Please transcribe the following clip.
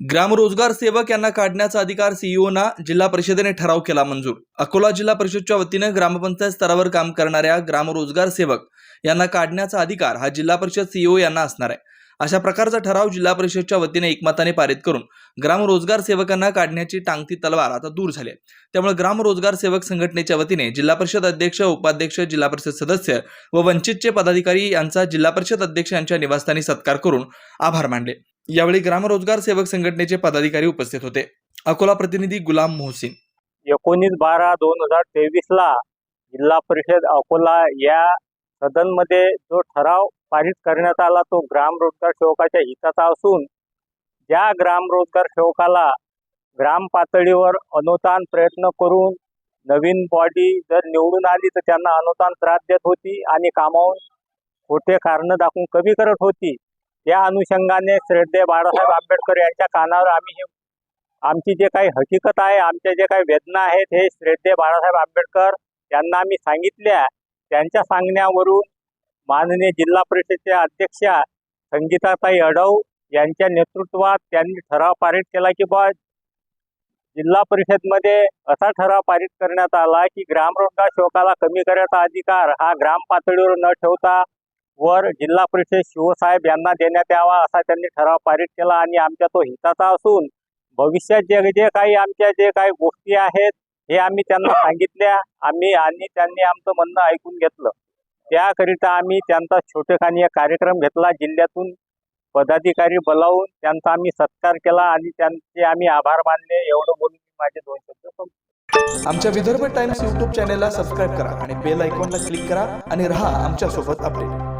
ग्रामरोजगार सेवक यांना काढण्याचा अधिकार सीईओना जिल्हा परिषदेने ठराव केला मंजूर. अकोला जिल्हा परिषदच्या वतीनं ग्रामपंचायत स्तरावर काम करणाऱ्या ग्रामरोजगार सेवक यांना काढण्याचा अधिकार हा जिल्हा परिषद सीईओ यांना असणार आहे. अशा प्रकारचा ठराव जिल्हा परिषदच्या वतीने एकमताने पारित करून ग्रामरोजगार सेवकांना काढण्याची टांगती तलवार आता दूर झाली आहे. त्यामुळे ग्रामरोजगार सेवक संघटनेच्या वतीने जिल्हा परिषद अध्यक्ष उपाध्यक्ष जिल्हा परिषद सदस्य व वंचितचे पदाधिकारी यांचा जिल्हा परिषद अध्यक्ष यांच्या निवासस्थानी सत्कार करून आभार मानले. यावेळी ग्रामरोजगार सेवक संघटनेचे पदाधिकारी उपस्थित होते. अकोला प्रतिनिधी गुलाम मोहसिन. एकोणीस बारा दोन हजार तेवीस ला जिल्हा परिषद अकोला या सदनमध्ये जो ठराव पारित करण्यात आला तो ग्राम रोजगार सेवकाच्या हिताचा असून ज्या ग्राम रोजगार सेवकाला ग्राम पातळीवर अनुदान प्रयत्न करून नवीन बॉडी जर निवडून आली तर त्यांना अनुदान त्रास देत होती आणि कामावून खोटे कारण दाखवून कमी करत होती. या अनुषंगाने श्रद्धे बाळासाहेब आंबेडकर यांच्या कानावर आम्ही हे आमची जे काही हकीकत आहे आमच्या जे काही वेदना आहेत हे श्रद्धे बाळासाहेब आंबेडकर यांना आम्ही सांगितल्या त्यांच्या सांगण्यावरून माननीय जिल्हा परिषदेच्या अध्यक्षा संगीताताई अडव यांच्या नेतृत्वात त्यांनी ठराव पारित केला की बा जिल्हा परिषदमध्ये असा ठराव पारित करण्यात आला की ग्रामरोजगार शोकाला कमी करण्याचा अधिकार हा ग्राम पातळीवर न ठेवता वर जिल्हा परिषद शिवसाहेब यांना देण्यात यावा असा त्यांनी ठराव पारित केला आणि आमच्या तो हिताचा असून भविष्यात जे जे काही आमच्या जे काही गोष्टी आहेत हे आम्ही त्यांना सांगितल्या. आम्ही आणि त्यांनी आमचं म्हणणं ऐकून घेतलं. त्याकरिता आम्ही त्यांचा छोटेखानी एक कार्यक्रम घेतला. जिल्ह्यातून पदाधिकारी बोलावून त्यांचा आम्ही सत्कार केला आणि त्यांचे आम्ही आभार मानले. एवढं बोलून माझे दोन शब्द आमच्या विदर्भ टाइम्स युट्यूब चॅनेलला सबस्क्राईब करा आणि बेल आयकॉनला क्लिक करा आणि राहा आमच्यासोबत अपडेट.